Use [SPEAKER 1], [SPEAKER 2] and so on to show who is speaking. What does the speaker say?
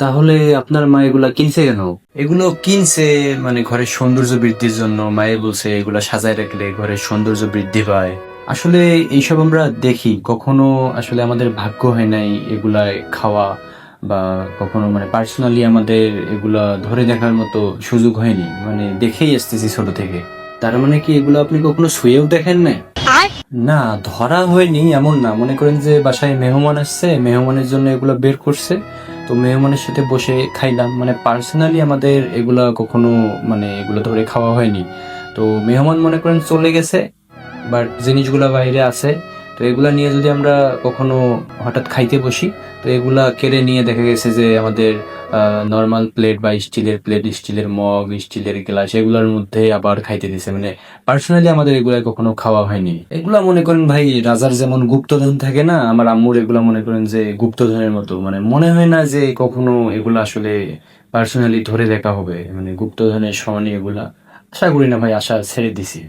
[SPEAKER 1] তাহলে আপনার মা এগুলা কিনছে কেন? এগুলো কিনছে মানে ঘরের সৌন্দর্য বৃদ্ধির জন্য। মায়ে বলছে এগুলা সাজায় রাখলে ঘরের সৌন্দর্য বৃদ্ধি পায়। আসলে এইসব আমরা দেখি। কখনো আসলে আমাদের ভাগ্য হয় নাই এগুলা খাওয়া বা কখনো মানে পার্সোনালি আমাদের এগুলা ধরে দেখার মতো সুযোগ হয়নি। মানে দেখেই আসতেছি ছোট থেকে। তার মানে কি এগুলো আপনি কখনো শুয়েও দেখেন না না ধরা হয়নি এমন না। মনে করেন যে বাসায় মেহমান আসছে মেহমানের জন্য এগুলো বের করছে। তো মেহমানের সাথে বসে খাইলাম। মানে পার্সোনালি আমাদের এগুলা কখনো মানে এগুলো ধরে খাওয়া হয়নি। তো মেহমান মনে করেন চলে গেছে বাট জিনিসগুলো বাইরে আছে, তো এগুলা নিয়ে যদি আমরা কখনো হঠাৎ খাইতে বসি, তো এগুলা কেড়ে নিয়ে দেখা গেছে যে আমাদের নর্মাল প্লেট বা স্টিলের প্লেট স্টিলের মগ, স্টিলের গ্লাস এগুলোর মধ্যে আবার খাইতে দিছে। মানে পার্সোনালি আমাদের এগুলা কখনো খাওয়া হয়নি। এগুলা মনে করেন ভাই, রাজার যেমন গুপ্তধন থাকে না, আমার আম্মুর এগুলা মনে করেন যে গুপ্তধনের মতো। মানে মনে হয় না যে কখনো এগুলা আসলে পার্সোনালি ধরে দেখা হবে। মানে গুপ্তধনের সমানই এগুলা। আশা করি না ভাই, আশা ছেড়ে দিছি।